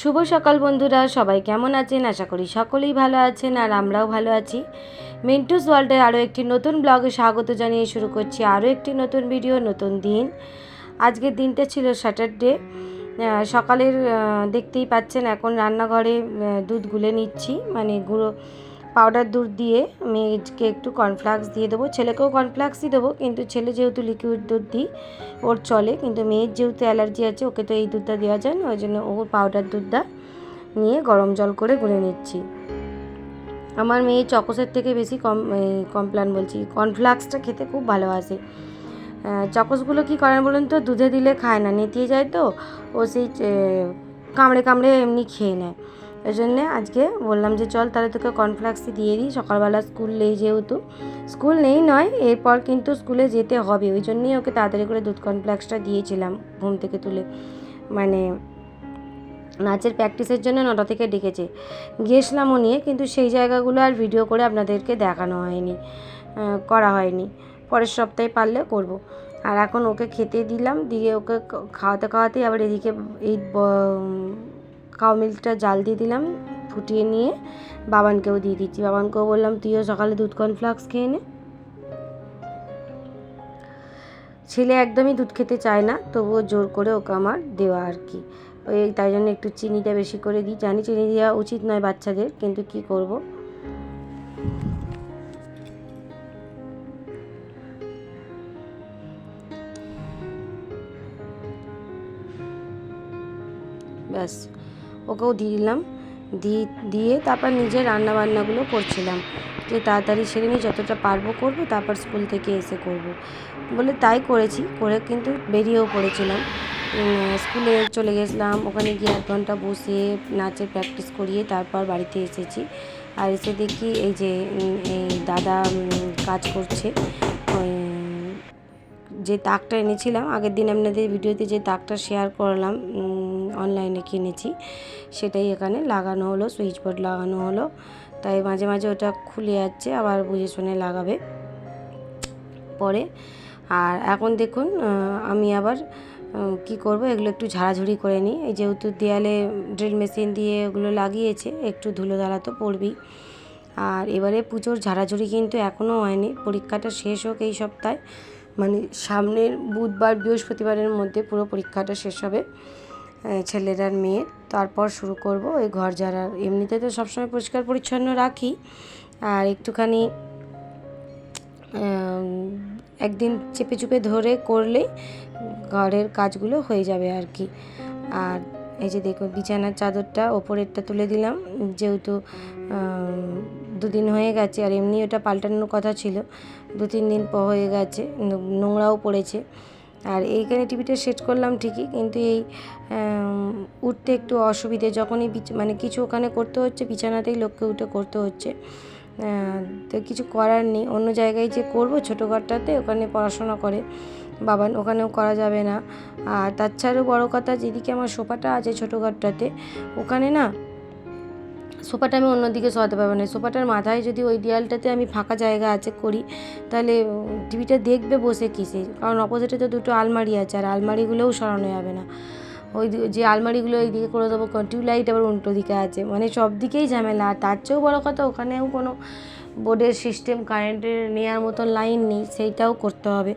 শুভ সকাল বন্ধুরা, সবাই কেমন আছেন? আশা করি সকলেই ভালো আছেন আর আমরাও ভালো আছি। মিন্টুস ওয়ার্ল্ডের আরও একটি নতুন ব্লগে স্বাগত জানিয়ে শুরু করছি আরও একটি নতুন ভিডিও, নতুন দিন। আজকের দিনটা ছিল স্যাটারডে সকালের দেখতেই পাচ্ছেন এখন রান্নাঘরে দুধ গুলে নিচ্ছি মানে গুঁড়ো পাউডার দুধ দিয়ে মেয়েকে একটু কর্নফ্লাক্স দিয়ে দেবো। ছেলেকেও কর্নফ্লাক্সই দেবো, কিন্তু ছেলে যেহেতু লিকুইড দুধ দিই, ওর চলে। কিন্তু মেয়ের যেহেতু অ্যালার্জি আছে, ওকে তো এই দুধটা দেওয়া যায় না, ওই জন্য ও পাউডার দুধটা নিয়ে গরম জল করে গুলে নিচ্ছি। আমার মেয়ে চকোসের থেকে বেশি কম কমপ্লান বলছি। কর্নফ্লাক্সটা খেতে খুব ভালোবাসে। চকোসগুলো কী করেন বলুন তো? দুধে দিলে খায় না, নেতিয়ে যায় তো। ও সেই কামড়ে কামড়ে এমনি খেয়ে নেয়। ওই জন্যে আজকে বললাম যে চল তাহলে তোকে কর্নফ্লাক্সই দিয়ে দিই, সকালবেলা স্কুল নেই যেহেতু। স্কুল নেই নয়, এরপর কিন্তু স্কুলে যেতে হবে, ওই জন্যই ওকে তাড়াতাড়ি করে দুধ কর্নফ্লাক্সটা দিয়েছিলাম ঘুম থেকে তুলে। মানে নাচের প্র্যাকটিসের জন্য নটা থেকে ডেকেছে। গিয়েছিলামও নিয়ে, কিন্তু সেই জায়গাগুলো আর ভিডিও করে আপনাদেরকে দেখানো হয়নি করা হয়নি। পরের সপ্তাহে পারলে করব। আর এখন ওকে খেতে দিলাম, দিয়ে ওকে খাওয়াতে খাওয়াতেই আবার এদিকে এই কাউ মিল্কটা জাল দিয়ে দিলাম, ফুটিয়ে নিয়ে বাবানকেও দিয়ে দিচ্ছি। বাবানকেও বললাম, তুইও সকালে দুধ কর্নফ্লাক্স খেয়ে নে। ছেলে একদমই দুধ খেতে চায় না, তবুও জোর করে ওকে আমার দেওয়া আর কি। ওই তাই জন্য একটু চিনিটা বেশি করে দিই। জানি চিনি দেওয়া উচিত নয় বাচ্চাদের, কিন্তু কি করব? ব্যাস। ওকেও দিয়ে দিলাম। দিয়ে তারপর নিজের রান্না বান্নাগুলো করছিলাম। যে তাড়াতাড়ি সেরে নিয়ে যতটা পারব করব, তারপর স্কুল থেকে এসে করব। বলে তাই করেছি, করে কিন্তু বেরিয়েও পড়েছিলাম। স্কুলে চলে গেছিলাম, ওখানে গিয়ে এক ঘণ্টা বসে নাচের প্র্যাকটিস করিয়ে তারপর বাড়িতে এসেছি। আর এসে দেখি এই যে এই দাদা কাজ করছে। যে তাকটা এনেছিলাম, আগের দিন আপনাদের ভিডিওতে যে তাকটা শেয়ার করলাম অনলাইনে কিনেছি। সেটাই এখানে লাগানো হলো সুইচ বোর্ড লাগানো হলো। তাই মাঝে মাঝে ওটা খুলে যাচ্ছে, আবার বুঝে শুনে লাগাবে। পরে, আর এখন দেখুন আমি আবার কি করব, এগুলো একটু ঝাড়াঝুড়ি করে নিই। এই যেহেতু দেয়ালে ড্রিল মেশিন দিয়ে ওগুলো লাগিয়েছে, একটু ধুলো ধারা তো পড়বেই। আর এবারে পুজোর ঝাড়াঝুড়ি কিন্তু এখনও হয়নি। পরীক্ষাটা শেষ হোক এই সপ্তাহে মানে সামনের বুধবার, বৃহস্পতিবারের মধ্যে পুরো পরীক্ষাটা শেষ হবে। ছেলের আর মেয়ের। তারপর শুরু করব ওই ঘর ঝাড়ার এমনিতে তো সবসময় পরিষ্কার পরিচ্ছন্ন রাখি। আর একটুখানি একদিন চেপে চুপে ধরে করলেই ঘরের কাজগুলো হয়ে যাবে আর কি। আর এই যে দেখো বিছানার চাদরটা ওপরেরটা তুলে দিলাম। যেহেতু দুদিন হয়ে গেছে আর এমনি ওটা পাল্টানোর কথা ছিল। দু তিন দিন হয়ে গেছে, নোংরাও পড়েছে। আর এইখানে টিভিটা সেট করলাম ঠিকই, কিন্তু এই উঠতে একটু অসুবিধে, যখনই মানে কিছু ওখানে করতে হচ্ছে, বিছানাতেই লোককে উঠে করতে হচ্ছে। তো কিছু করার নেই, অন্য জায়গায় যে করব ছোটো ঘরটাতে, ওখানে পড়াশোনা করে বাবান ওখানেও করা যাবে না। আর তাছাড়াও বড় কথা, যেদিকে আমার সোফাটা আছে ছোটো ঘরটাতে, ওখানে না সোফাটা আমি অন্যদিকে সরাতে পারব না। সোফাটার মাথায় যদি ওই দেয়ালটাতে আমি ফাঁকা জায়গা আছে করি, তাহলে টিভিটা দেখবে বসে কিসে? কারণ অপোজিটে তো দুটো আলমারি আছে, আর আলমারিগুলোও সরানো যাবে না। ওই যে আলমারিগুলো ওই দিকে করে দেবো টিউবলাইট আবার উল্টো দিকে আছে। মানে সব দিকেই ঝামেলা। আর তার চেয়েও বড়ো কথা, ওখানেও কোনো বোর্ডের সিস্টেম কারেন্টের নেওয়ার মতন লাইন নেই, সেইটাও করতে হবে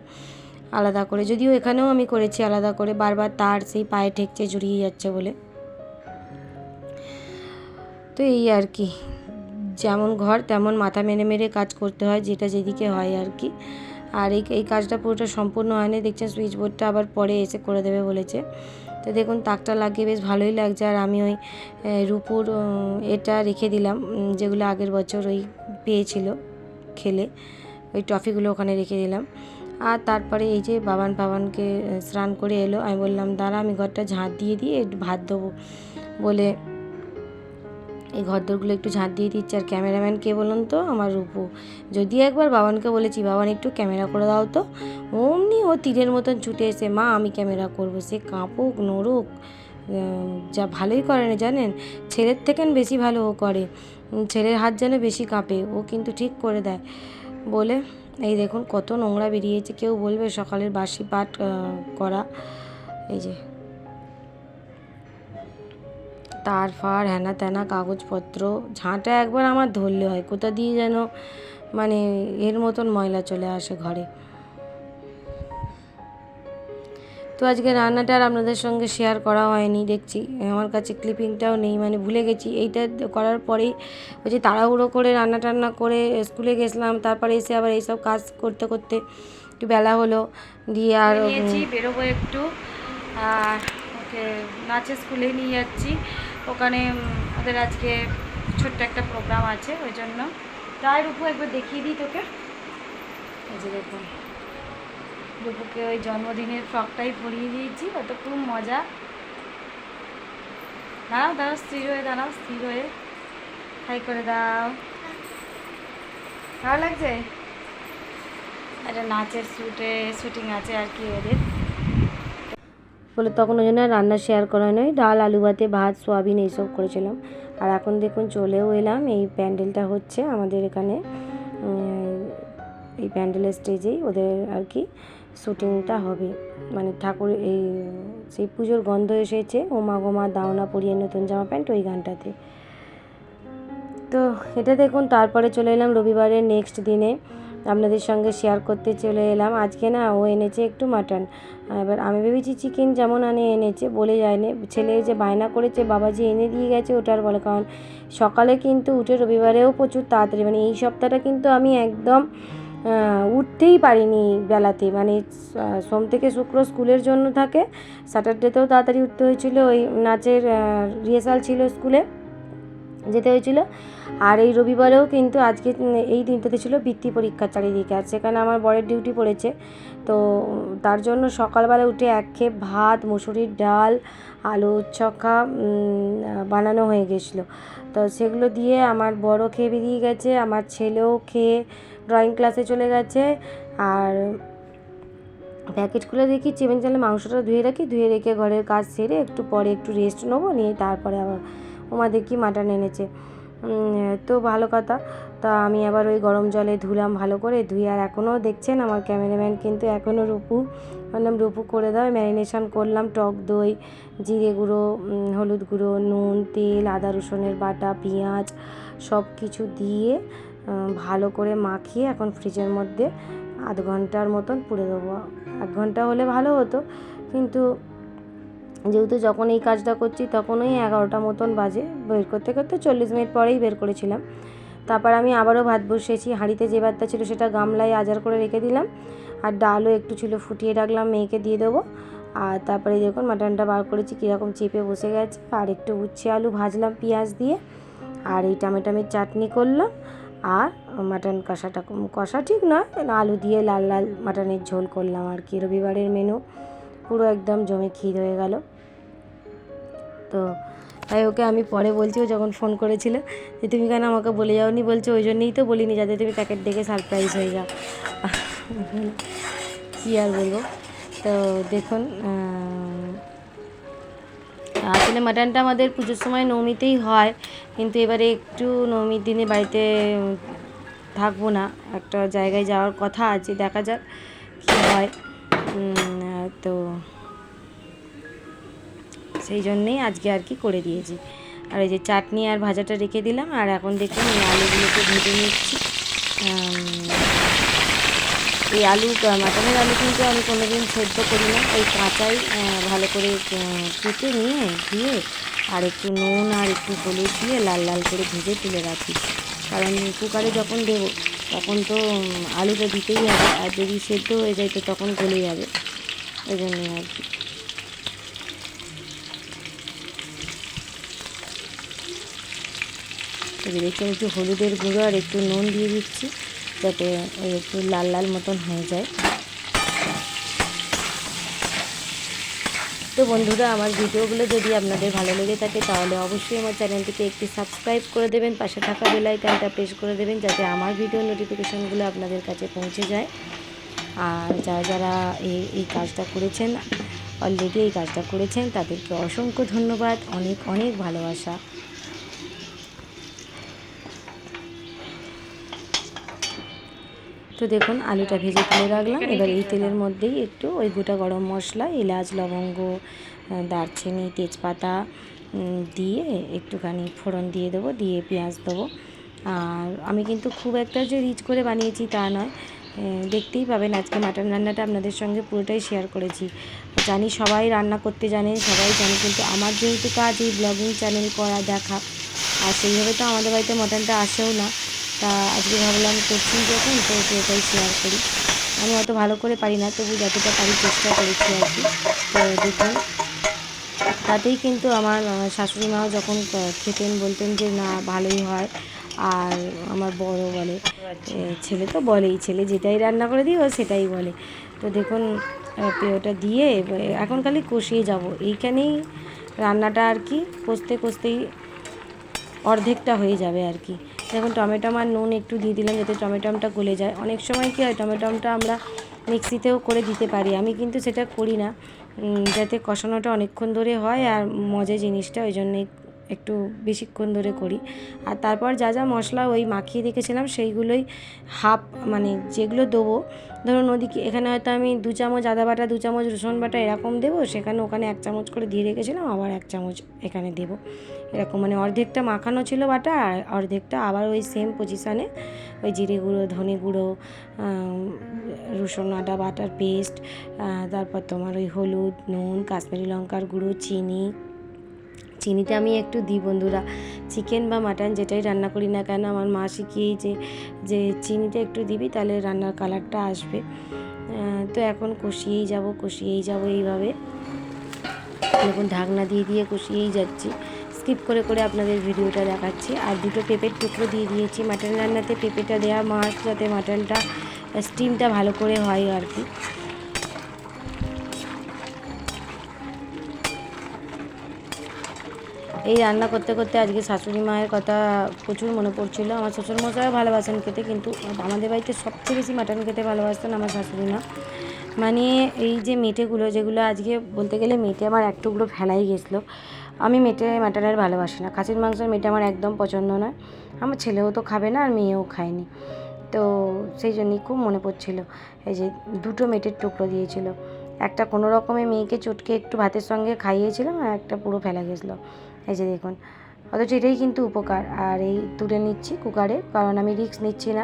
আলাদা করে। যদিও এখানেও আমি করেছি আলাদা করে, বারবার তার সেই পায়ে ঠেকছে, জড়িয়ে যাচ্ছে বলে। তো এই আর কি। যেমন ঘর, তেমন মাথা মেরে মেরে কাজ করতে হয়, যেটা যেদিকে হয় আর কি। আর এই এই কাজটা পুরোটা সম্পূর্ণ হয়নি। দেখছেন সুইচ বোর্ডটা আবার পরে এসে করে দেবে বলেছে। তো দেখুন, তাকটা লাগিয়ে বেশ ভালোই লাগছে। আর আমি ওই রূপুর এটা রেখে দিলাম যেগুলো আগের বছর ওই পেয়েছিল খেলে। ওই টফিগুলো ওখানে রেখে দিলাম। আর তারপরে এই যে বাবান বাবানকে স্নান করে এলো। আমি বললাম, দাঁড়া, আমি ঘরটা ঝাঁট দিয়ে দিয়ে ভাত দেবো বলে এই ঘরদোরগুলো একটু ঝাঁট দিয়ে দিচ্ছে। আর ক্যামেরাম্যান কে বলুন তো, আমার রূপু। যদি একবার বাবানকে বলেছি, বাবান, একটু ক্যামেরা করে দাও তো। অমনি ও তীরের মতন ছুটে এসে, মা, আমি ক্যামেরা করব। সে কাঁপুক, নড়ুক যা ভালোই করে না, জানেন? ছেলের থেকেন বেশি ভালো ও করে। ছেলের হাত যেন বেশি কাঁপে, ও কিন্তু ঠিক করে দেয়। বলে, এই দেখুন, কত নোংরা বেরিয়েছে, কেউ বলবে সকালের বাসি পাট করা। এই যে তার ফার হ্যানা ত্যানা কাগজপত্র, ঝাঁটা একবার আমার ধরলে হয়। কোথা দিয়ে যেন মানে এর মতন ময়লা চলে আসে ঘরে। তো আজকে রান্নাটা আর আপনাদের সঙ্গে শেয়ার করা হয়নি, দেখছি। আমার কাছে ক্লিপিংটাও নেই মানে ভুলে গেছি। এইটা করার পরেই ওই যে তাড়াহুড়ো করে রান্না টান্না করে স্কুলে গেছিলাম, তারপরে এসে আবার এইসব কাজ করতে করতে একটু বেলা হলো। দিয়ে আর বেরোবো একটু। আর ওকে নাচের স্কুলে নিয়ে যাচ্ছি। ওখানে ওদের আজকে ছোট্ট একটা প্রোগ্রাম আছে, ওই জন্য। তাই রূপু একবার দেখিয়ে দিই তোকে। এই যে দেখুন, রূপুকে ওই জন্মদিনের ফ্রকটাই পরিয়ে দিয়েছি, ওটা খুব মজা। দাঁড়াও দাঁড়াও, স্থির হয়ে, দাঁড়াও, স্থির হয়ে। হাই করে দাও। ভালো লাগছে? একটা নাচের শ্যুটে শুটিং আছে আর কি ওদের। বলে তখন ওই জন্য রান্না শেয়ার করা নয় ডাল, আলু ভাতে, ভাত, সোয়াবিন এইসব করেছিলাম। আর এখন দেখুন চলেও এলাম। এই প্যান্ডেলটা হচ্ছে আমাদের এখানে এই প্যান্ডেলের স্টেজেই ওদের আর কি শুটিংটা হবে। মানে ঠাকুর এই, সেই পুজোর গন্ধ এসেছে। ওমা গোমা, দাওনা পরিয়ে নতুন জামা প্যান্ট ওই গানটাতে। তো এটা দেখুন, তারপরে চলে এলাম রবিবারের নেক্সট দিনে। আপনাদের সঙ্গে শেয়ার করতে চলে এলাম। আজকে না ও এনেছে একটু মাটন এবার আমি ভেবেছি চিকেন যেমন আনে এনেছে, বলে যায়নি। ছেলে যে বায়না করেছে বাবা যে এনে দিয়ে গেছে ওটার বলে। কারণ সকালে কিন্তু উঠে রবিবারেও প্রচুর তাড়াতাড়ি। মানে এই সপ্তাহটা কিন্তু আমি একদম উঠতেই পারিনি বেলাতে। মানে সোম থেকে শুক্র স্কুলের জন্য থাকে। স্যাটারডেতেও তাড়াতাড়ি উঠতে হয়েছিল। ওই নাচের রিহার্সাল ছিল স্কুলে। যেতে হয়েছিল। আর এই রবিবারেও কিন্তু আজকে এই দিনটাতে ছিল বৃত্তি পরীক্ষা চারিদিকে। আর সেখানে আমার বরের ডিউটি পড়েছে। তো তার জন্য সকালবেলা উঠে এক খেপ ভাত, মুসুরির ডাল আলু চখা বানানো হয়ে গেছিল। তো সেগুলো দিয়ে আমার বড় খেয়ে বেরিয়ে গেছে, আমার ছেলেও খেয়ে ড্রয়িং ক্লাসে চলে গেছে। আর প্যাকেট খুলে দেখি চিকেন চালে মাংসটা ধুয়ে রাখি, ধুয়ে রেখে ঘরের কাজ সেরে একটু পরে একটু রেস্ট নেব, নিয়ে তারপরে আবার ওমা দেখি মাটন এনেছে। তো ভালো কথা। তা আমি আবার ওই গরম জলে ধুলাম ভালো করে। ধুয়ে আর এখনও দেখছেন আমার ক্যামেরাম্যান কিন্তু এখনও রূপু বললাম রূপু করে দাও। ম্যারিনেশন করলাম, টক দই, জিরে গুঁড়ো হলুদ গুঁড়ো, নুন, তেল, আদা রসুনের বাটা, পেঁয়াজ সব কিছু দিয়ে ভালো করে মাখিয়ে এখন ফ্রিজের মধ্যে আধ ঘণ্টার মতন পুড়ে দেবো। এক ঘণ্টা হলে ভালো হতো, কিন্তু যেহেতু যখন এই কাজটা করছি তখন ওই এগারোটা মতন বাজে, বের করতে করতে চল্লিশ মিনিট পরেই বের করেছিলাম। তারপর আমি আবারও ভাত বসিয়েছি, হাঁড়িতে যে ভাতটা ছিল সেটা গামলায় আজার করে রেখে দিলাম। আর ডালও একটু ছিল, ফুটিয়ে রাখলাম, মেয়েকে দিয়ে দেবো। আর তারপরে দেখুন মাটনটা বার করেছি, কীরকম চেপে বসে গেছে। আর একটু উচ্ছে আলু ভাজলাম পেঁয়াজ দিয়ে। আর এই টমেটোমের চাটনি করলাম। আর মাটন কষাটা, কষা ঠিক নয়, আলু দিয়ে লাল লাল মাটনের ঝোল করলাম আর কি। রবিবারের মেনু পুরো একদম জমে ক্ষীর হয়ে গেল। তো তাই ওকে আমি পরে বলছি, ও যখন ফোন করেছিল যে তুমি কেন আমাকে বলে যাওনি, বলছে ওই জন্যই তো বলিনি, যাতে তুমি প্যাকেট দেখে সারপ্রাইজ হয়ে যাও। কী আর বলব? তো দেখুন আসলে মাটনটা আমাদের পুজোর সময় নবমীতেই হয়, কিন্তু এবারে একটু নবমীর দিনে বাড়িতে থাকব না, একটা জায়গায় যাওয়ার কথা আছে, দেখা যাক কী হয়। তো সেই জন্যেই আজকে আর কি করে দিয়েছি। আর এই যে চাটনি আর ভাজাটা রেখে দিলাম, আর এখন দেখুন এই আলুগুলোকে ভেজে নিচ্ছি। এই আলু মাটনের আলু কিন্তু আমি কোনোদিন সেদ্ধ করি না। ওই কাঁচাই ভালো করে কেটে নিয়ে দিয়ে আর একটু নুন আর একটু হলুদ দিয়ে লাল লাল করে ভেজে তুলে রাখি। কারণ কুকারে যখন দেবো, তখন তো আলুটা দিতেই হবে। আর যদি সেদ্ধ হয়ে যায় তো তখন গলে যাবে। ওই জন্যই আর কি। যে দেখছেন একটু হলুদের গুঁড়ো আর একটু নুন দিয়ে দিচ্ছি যাতে ওই একটু লাল লাল মতন হয়ে যায়। তো বন্ধুরা, আমার ভিডিওগুলো যদি আপনাদের ভালো লেগে থাকে তাহলে অবশ্যই আমার চ্যানেলটিকে একটি সাবস্ক্রাইব করে দেবেন, পাশে থাকা বেল আইকনটা প্রেস করে দেবেন যাতে আমার ভিডিও নোটিফিকেশানগুলো আপনাদের কাছে পৌঁছে যায়। আর যারা যারা এই এই কাজটা করেছেন অলরেডি এই কাজটা করেছেন, তাদেরকে অসংখ্য ধন্যবাদ। অনেক অনেক ভালোবাসা। তো দেখুন, আলুটা ভেজে তুলে রাখলাম। এবার এই তেলের মধ্যেই একটু ওই গোটা গরম মশলা, এলাচ, লবঙ্গ দারচিনি, তেজপাতা দিয়ে একটুখানি ফোড়ন দিয়ে দেবো, দিয়ে পেঁয়াজ দেবো। আর আমি কিন্তু খুব একটা যে রিচ করে বানিয়েছি তা নয়। দেখতেই পাবেন আজকে মাটন রান্নাটা আপনাদের সঙ্গে পুরোটাই শেয়ার করেছি। জানি সবাই রান্না করতে জানে, সবাই জানে, কিন্তু আমার যেহেতু কাজ এই ব্লগিং চ্যানেল করা দেখা, আর সেইভাবে তো আমাদের বাড়িতে মটনটা আসেও না। তা আজকে ভাবলাম করছি যখন তো পুরোটাই শেয়ার করি। আমি অত ভালো করে পারি না তবু যতটা পারি চেষ্টা করেছি আর কি। তো দেখুন তাতেই কিন্তু আমার শাশুড়ি মাও যখন খেতেন বলতেন যে না ভালোই হয়। আর আমার বড় বলে ছেলে তো বলেই ছেলে যেটাই রান্না করে দিই ও সেটাই বলে। তো দেখুন আহ, পে- ওটা দিয়ে এখন খালি কষিয়ে যাব। এইখানেই রান্নাটা আর কি কষতে কষতেই অর্ধেকটা হয়ে যাবে আর কি। দেখুন টমেটো আর নুন একটু দিয়ে দিলাম যাতে টমেটোটা গলে যায়। অনেক সময় কী হয়, টমেটোটা আমরা মিক্সিতেও করে দিতে পারি। আমি কিন্তু সেটা করি না যাতে কষানোটা অনেকক্ষণ ধরে হয় আর মজা জিনিসটা, ওই জন্যই একটু বেশিক্ষণ ধরে করি। আর তারপর যা যা মশলা ওই মাখিয়ে রেখেছিলাম সেইগুলোই হাফ মানে যেগুলো দেবো, ধরুন ওদিকে এখানে হয়তো আমি দু চামচ আদা বাটা, দু চামচ রসুন বাটা এরকম দেবো, সেখানে ওখানে এক চামচ করে দিয়ে রেখেছিলাম, আবার এক চামচ এখানে দেবো। এরকম মানে অর্ধেকটা মাখানো ছিল বাটা আর অর্ধেকটা আবার ওই সেম পজিশানে ওই জিরে গুঁড়ো, ধনে গুঁড়ো রসুন, আদা বাটার পেস্ট তারপর তোমার ওই হলুদ, নুন, কাশ্মীরি লঙ্কার গুঁড়ো, চিনি চিনিতে আমি একটু দিই বন্ধুরা। চিকেন বা মাটন যেটাই রান্না করি না কেন, আমার মা শিখিয়েই যে যে চিনিটা একটু দিবি তাহলে রান্নার কালারটা আসবে। তো এখন কষিয়েই যাব কষিয়েই যাব এইভাবে। দেখুন, ঢাকনা দিয়ে দিয়ে কষিয়েই যাচ্ছি। স্কিপ করে করে আপনাদের ভিডিওটা দেখাচ্ছি। আর দুটো পেঁপের টুকরো দিয়ে দিয়েছি। মাটন রান্নাতে পেঁপেটা দেওয়া মাছ যাতে মাটনটা স্টিমটা ভালো করে হয় আর কি। এই রান্না করতে করতে আজকে শাশুড়ি মায়ের কথা প্রচুর মনে পড়ছিল। আমার শ্বশুরমশাইও ভালোবাসেন খেতে, কিন্তু আমাদের বাড়িতে সবচেয়ে বেশি মাটন খেতে ভালোবাসতেন আমার শাশুড়ি মা। মানে এই যে মেটেগুলো, যেগুলো আজকে বলতে গেলে মেটে আমার এক টুকরো ফেলাই গেছিল। আমি মেটে মাটনের ভালোবাসি না। খাসির মাংসের মেটে আমার একদম পছন্দ নয়। আমার ছেলেও তো খাবে না, আর মেয়েও খায়নি। তো সেই জন্যই খুব মনে পড়ছিল। এই যে দুটো মেটের টুকরো দিয়েছিল। একটা কোনো রকমে মেয়েকে চটকে একটু ভাতের সঙ্গে খাইয়েছিলাম আর একটা পুরো ফেলা গেছিল। এই যে দেখুন, অথচ এটাই কিন্তু উপকার। আর এই তুলে নিচ্ছি কুকারে, কারণ আমি রিস্ক নিচ্ছি না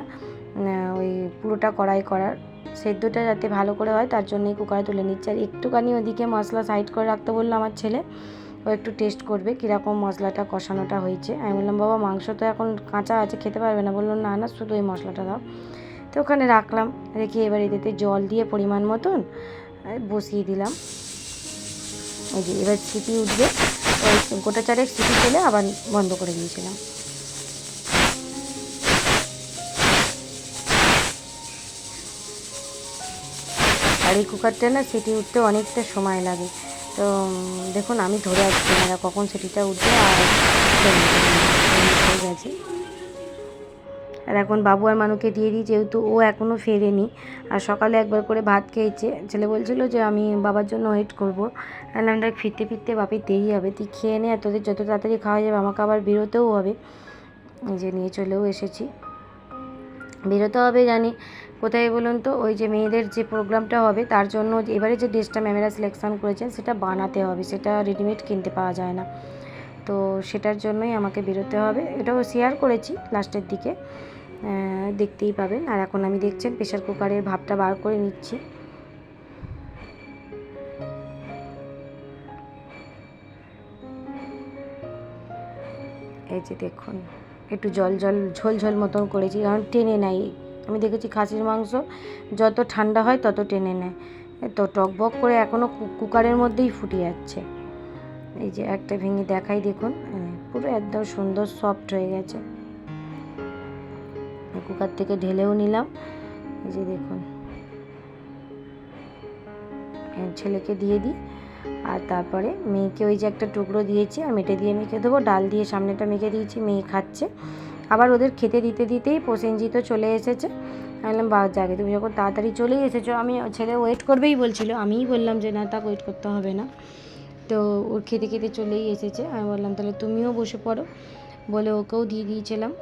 ওই পুরোটা কড়াই করার। সেদ্ধটা যাতে ভালো করে হয়, তার জন্যই কুকারে তুলে নিচ্ছি। আর একটুখানি ওদিকে মশলা সাইড করে রাখতে বলল আমার ছেলে, ও একটু টেস্ট করবে কীরকম মশলাটা কষানোটা হয়েছে। আমি বললাম, বাবা, মাংস তো এখন কাঁচা আছে, খেতে পারবে না। বলল, না না, শুধু এই মশলাটা দাও। তো ওখানে রাখলাম। রেখে এবার এতে জল দিয়ে পরিমাণ মতন বসিয়ে দিলাম। ওই যে এবার সিটি উঠবে। ওই গোটা চারেক সিটি ফেলে আবার বন্ধ করে দিয়েছিলাম। আর এই কুকারটা না সিটি উঠতে অনেকটা সময় লাগে। তো দেখুন, আমি ধরে আসছি না, কখন সিটিটা উঠবে আর হয়ে গেছে। আর এখন বাবু আর মানুকে দিয়ে দিই, যেহেতু ও এখনও ফেরেনি। আর সকালে একবার করে ভাত খেয়েছে। ছেলে বলছিল যে আমি বাবার জন্য ওয়েট করব। আমরা ফিরতে ফিরতে বাপি দেরি হবে। তুই খেয়ে নে, আর তোদের যত তাড়াতাড়ি খাওয়া যাবে, আমাকে আবার বেরোতেও হবে। যে নিয়ে চলেও এসেছি। বেরোতে হবে জানি। কোথায় বলুন তো? ওই যে মেয়েদের যে প্রোগ্রামটা হবে, তার জন্য এবারে যে ড্রেসটা ম্যামেরা সিলেকশন করেছেন, সেটা বানাতে হবে। সেটা রেডিমেড কিনতে পাওয়া যায় না। তো সেটার জন্যই আমাকে বেরোতে হবে। এটাও শেয়ার করেছি লাস্টের দিকে। দেখতেই পাবেন। আর এখন আমি দেখছেন প্রেশার কুকারের ভাবটা বার করে নিচ্ছি। এই যে দেখুন, একটু জল জল, ঝোল ঝোল মতন করেছি। কারণ টেনে নেয়। আমি দেখেছি খাসির মাংস যত ঠান্ডা হয় তত টেনে নেয়। তো টকবক করে এখনও কুকারের মধ্যেই ফুটে যাচ্ছে। এই যে একটা ভেঙে দেখাই দেখুন পুরো একদম সুন্দর সফট হয়ে গেছে। কুকার থেকে ঢেলেও নিলাম, এই যে দেখুন। ছেলেকে দিয়ে দিই, আর তারপরে মেয়েকে ওই যে একটা টুকরো দিয়েছি, আর মেটে দিয়ে মেখে দেবো, ডাল দিয়ে সামনেটা মেখে দিয়েছি, মেয়ে খাচ্ছে। আবার ওদের খেতে দিতে দিতেই প্রসেনজিৎও চলে এসেছে। বললাম বা যাকে, তুমি যখন তাড়াতাড়ি চলেই এসেছ, আমি ছেলে ওয়েট করবেই বলছিল, আমিই বললাম যে, না তাকে ওয়েট করতে হবে না। তো ওর খেতে খেতে চলেই এসেছে। আমি বললাম, তাহলে তুমিও বসে পড়ো। বলে ওকেও দিয়ে দিয়েছিলাম।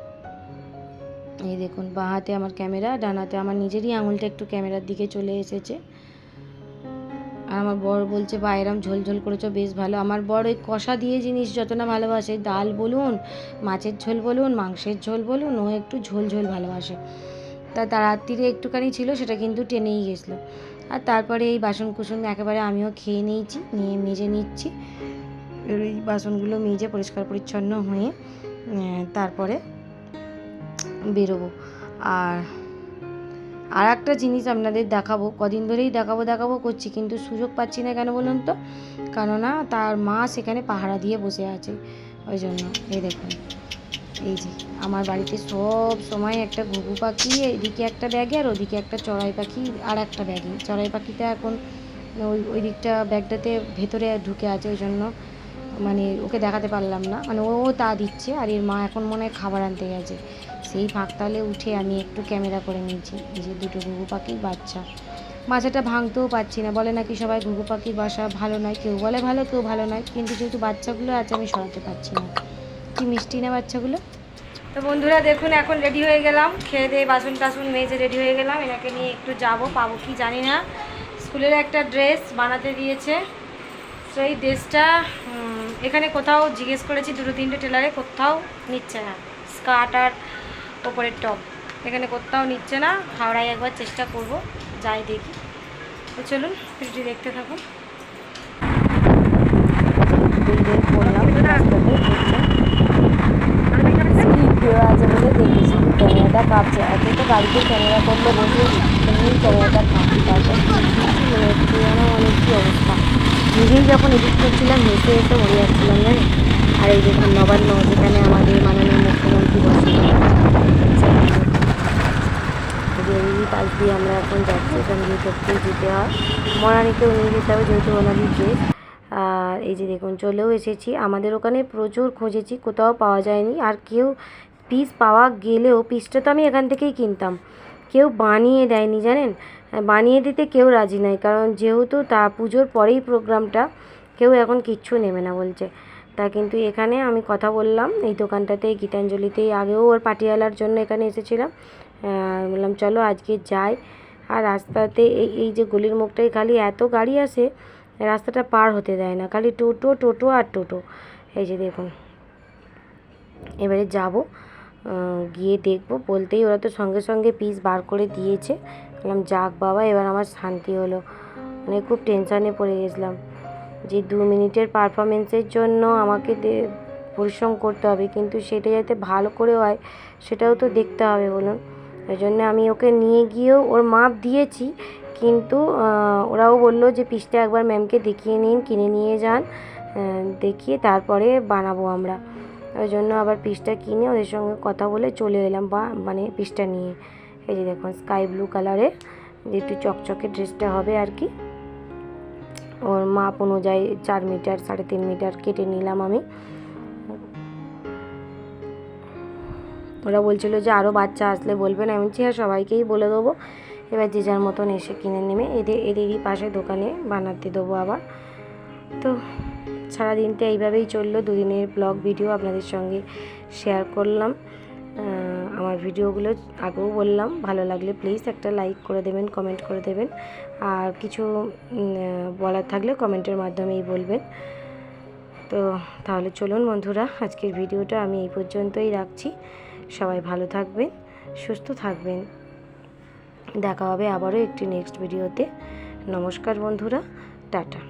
এই দেখুন, বাঁ হাতে আমার ক্যামেরা ডানাতে আমার নিজেরই আঙুলটা একটু ক্যামেরার দিকে চলে এসেছে। আর আমার বর বলছে, বা এরম ঝোল ঝোল করেছ, বেশ ভালো। আমার বর ওই কষা দিয়ে জিনিস যত না ভালোবাসে, ডাল বলুন, মাছের ঝোল বলুন, মাংসের ঝোল বলুন, ও একটু ঝোল ঝোল ভালোবাসে। তা তার রাত্রিরে একটুখানি ছিল, সেটা কিন্তু টেনেই গেছিল। আর তারপরে এই বাসন কুসন একেবারে আমিও খেয়ে নিয়েছি, নিয়ে মেজে নিচ্ছি। এই বাসনগুলো মেজে পরিষ্কার পরিচ্ছন্ন হয়ে তারপরে বেরোবো। আর আর একটা জিনিস আপনাদের দেখাবো, কদিন ধরেই দেখাবো দেখাবো করছি, কিন্তু সুযোগ পাচ্ছি না কেন বলুন তো? কেননা তার মা সেখানে পাহারা দিয়ে বসে আছে, ওই জন্য, এই দেখুন। এই যে, আমার বাড়িতে সব সময় একটা ঘুঘু পাখি, এদিকে একটা ব্যাগে আর ওদিকে একটা চড়াই পাখি আর একটা ব্যাগে। চড়াই পাখিটা এখন ওই ওই দিকটা ব্যাগটাতে ভেতরে ঢুকে আছে, ওই জন্য মানে ওকে দেখাতে পারলাম না। মানে ও তা দিচ্ছে আর এর মা এখন মনে হয় খাবার আনতে গেছে। সেই ফাঁকতালে উঠে আমি একটু ক্যামেরা করে নিয়েছি। এই যে দুটো ঘুঘু পাখির বাচ্চা। বাচ্চাটা ভাঙতেও পারছি না। বলে নাকি সবাই ঘুঘু পাখির বাসা ভালো নয়। কেউ বলে ভালো, কেউ ভালো নয়। কিন্তু যেহেতু বাচ্চাগুলো আছে, আমি সরাতে পারছি না। কি মিষ্টি না বাচ্চাগুলো? তো বন্ধুরা দেখুন, এখন রেডি হয়ে গেলাম। খেয়ে দিয়ে বাসন টাসন মেজে রেডি হয়ে গেলাম। এনাকে নিয়ে একটু যাব, পাবো কি জানি না। স্কুলের একটা ড্রেস বানাতে দিয়েছে। সেই ড্রেসটা এখানে কোথাও জিজ্ঞেস করেছি, দুটো তিনটে টেলারে কোথাও নিচ্ছে না। স্কার্ট আর ওপরের টপ। এখানে কোথাও নিচ্ছে না। হাওড়ায় একবার চেষ্টা করব, যাই দেখি। তো চলুন, ভিডিওটি দেখতে থাকুন করলাম রাস্তাতে স্পিড দেওয়া আছে বলে দেখেছি। ক্যামেরাটা কাঁপছে। এত তো গাড়িতে ক্যামেরা করলে বসে এমনি ক্যামেরাটা কাঁপছে তারপর মনে অনেক কী অবস্থা। নিজেই যখন এডিট করছিলাম, হেসে হেসে মরে যাচ্ছিলাম জানেন আর এই দেখুন নবান্ন যেখানে আমাদের মাননীয় মুখ্যমন্ত্রী বসে এই পাশ দিয়ে আমরা এখন যাচ্ছি, এখান দিয়ে টোপকেই যেতে হয়। মরানিকেও নিয়ে যেতে হবে যেহেতু ওনারই ড্রেস আর এই যে দেখুন, চলেও এসেছি। আমাদের ওখানে প্রচুর খুঁজেছি, কোথাও পাওয়া যায়নি। আর কেউ পিস পাওয়া গেলেও পিসটা তো আমি এখান থেকেই কিনতাম। কেউ বানিয়ে দেয়নি, জানেন? বানিয়ে দিতে কেউ রাজি নাই, কারণ যেহেতু তা পুজোর পরেই প্রোগ্রামটা কেউ এখন কিচ্ছু নেবে না বলছে। তা কিন্তু এখানে আমি কথা বললাম, এই দোকানটাতে গীতাঞ্জলিতেই আগেও ওর পাটিয়ালার জন্য এখানে এসেছিলাম। বললাম, চলো আজকে যাই। আর রাস্তাতে এই এই যে গলির মুখটাই খালি এত গাড়ি আসে, রাস্তাটা পার হতে দেয় না। খালি টোটো টোটো আর টোটো। এই যে দেখুন। এবারে যাব। গিয়ে দেখব। বলতেই ওরা তো সঙ্গে সঙ্গে পিস বার করে দিয়েছে। বললাম, যাক বাবা, এবার আমার শান্তি হলো। মানে খুব টেনশানে পড়ে গেছিলাম যে দু মিনিটের পারফরমেন্সের জন্য আমাকে পরিশ্রম করতে হবে। কিন্তু সেটা যাতে ভালো করে হয়, সেটাও তো দেখতে হবে বলুন। ওই জন্য আমি ওকে নিয়ে গিয়েও ওর মাপ দিয়েছি। কিন্তু ওরাও বলল যে পিসটা একবার ম্যামকে দেখিয়ে নিন, কিনে নিয়ে যান দেখিয়ে তারপরে বানাবো আমরা। ওই জন্য আবার পিসটা কিনে ওদের সঙ্গে কথা বলে চলে এলাম বা মানে পিসটা নিয়ে। এই যে দেখুন স্কাই ব্লু কালারের যে একটু চকচকে ড্রেসটা হবে আর কি। ওর মাপ অনুযায়ী চার মিটার সাড়ে তিন মিটার কেটে নিলাম আমি। ওরা বলছিল যে আরও বাচ্চা আসলে বলবেন আমি বলছি হ্যাঁ সবাইকেই বলে দেবো। এবার যে যার মতন এসে কিনে নেবে। এদের, এদেরই পাশে দোকানে বানাতে দেবো আবার। তো সারাদিনটা এইভাবেই চলল। দুদিনের ব্লগ ভিডিও আপনাদের সঙ্গে শেয়ার করলাম। আমার ভিডিওগুলো আগেও বললাম। ভালো লাগলে প্লিজ একটা লাইক করে দেবেন কমেন্ট করে দেবেন। আর কিছু বলার থাকলে কমেন্টের মাধ্যমেই বলবেন। তো তাহলে চলুন বন্ধুরা, আজকের ভিডিওটা আমি এই পর্যন্তই রাখছি। সবাই ভালো থাকবেন, সুস্থ থাকবেন। দেখা হবে আবারও একটি নেক্সট ভিডিওতে নমস্কার বন্ধুরা, টাটা।